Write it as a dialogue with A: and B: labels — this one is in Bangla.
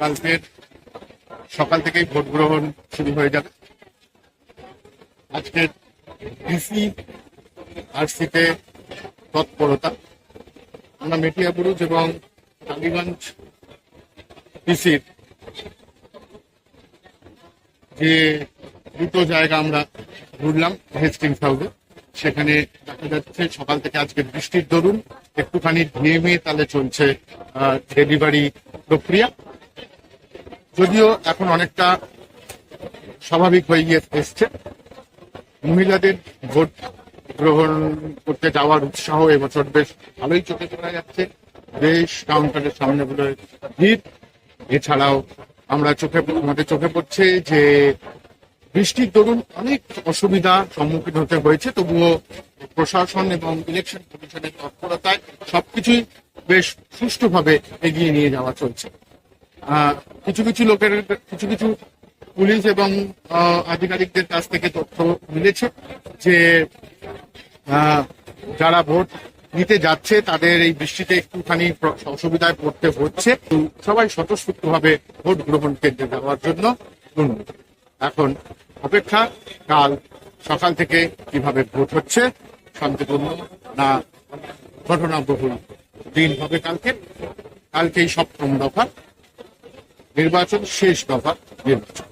A: কালকের সকাল থেকেই ভোট গ্রহণ শুরু হয়ে যাবে। আজকের ডিসি, আরসিতে তৎপরতা, আমরা মেটিয়াপুরুষ এবং টালিগঞ্জ ডিসির যে দুটো জায়গা আমরা ঘুরলাম, হেস্টিংস হাউসে, সেখানে দেখা যাচ্ছে সকাল থেকে আজকে বৃষ্টির দরুন, একটুখানি নেমে তালে চলছে ডেলিভারি প্রক্রিয়া। যদিও এখন অনেকটা স্বাভাবিক হয়ে গিয়ে এসছে। মহিলাদের ভোট গ্রহণ করতে যাওয়ার উৎসাহ এবছর বেশ ভালোই চোখে পড়া যাচ্ছে। বেশ কাউন্টারের সামনে গুলো ভিড়। এছাড়াও আমরা চোখে আমাদের চোখে পড়ছে যে বৃষ্টির দরুন অনেক অসুবিধা সম্মুখীন হতে হয়েছে। তবুও প্রশাসন এবং ইলেকশন কমিশনের তৎপরতায় সবকিছুই বেশ সুষ্ঠুভাবে এগিয়ে নিয়ে যাওয়া চলছে। কিছু কিছু লোকের, কিছু কিছু পুলিশ এবং আধিকারিকদের কাছ থেকে তথ্য মিলেছে যে যারা ভোট নিতে যাচ্ছে, তাদের এই বৃষ্টিতে একটুখানি অসুবিধায় পড়তে হচ্ছে। সবাই স্বতঃস্ফূর্তভাবে ভোট গ্রহণ কেন্দ্রে যাওয়ার জন্য এখন অপেক্ষা, কাল সকাল থেকে কীভাবে ভোট হচ্ছে, শান্তিপূর্ণ না ঘটনাবহুল দিন হবে কালকে? কালকেই সপ্তম দফা। নির্বাচন শেষ দফা নির্বাচন।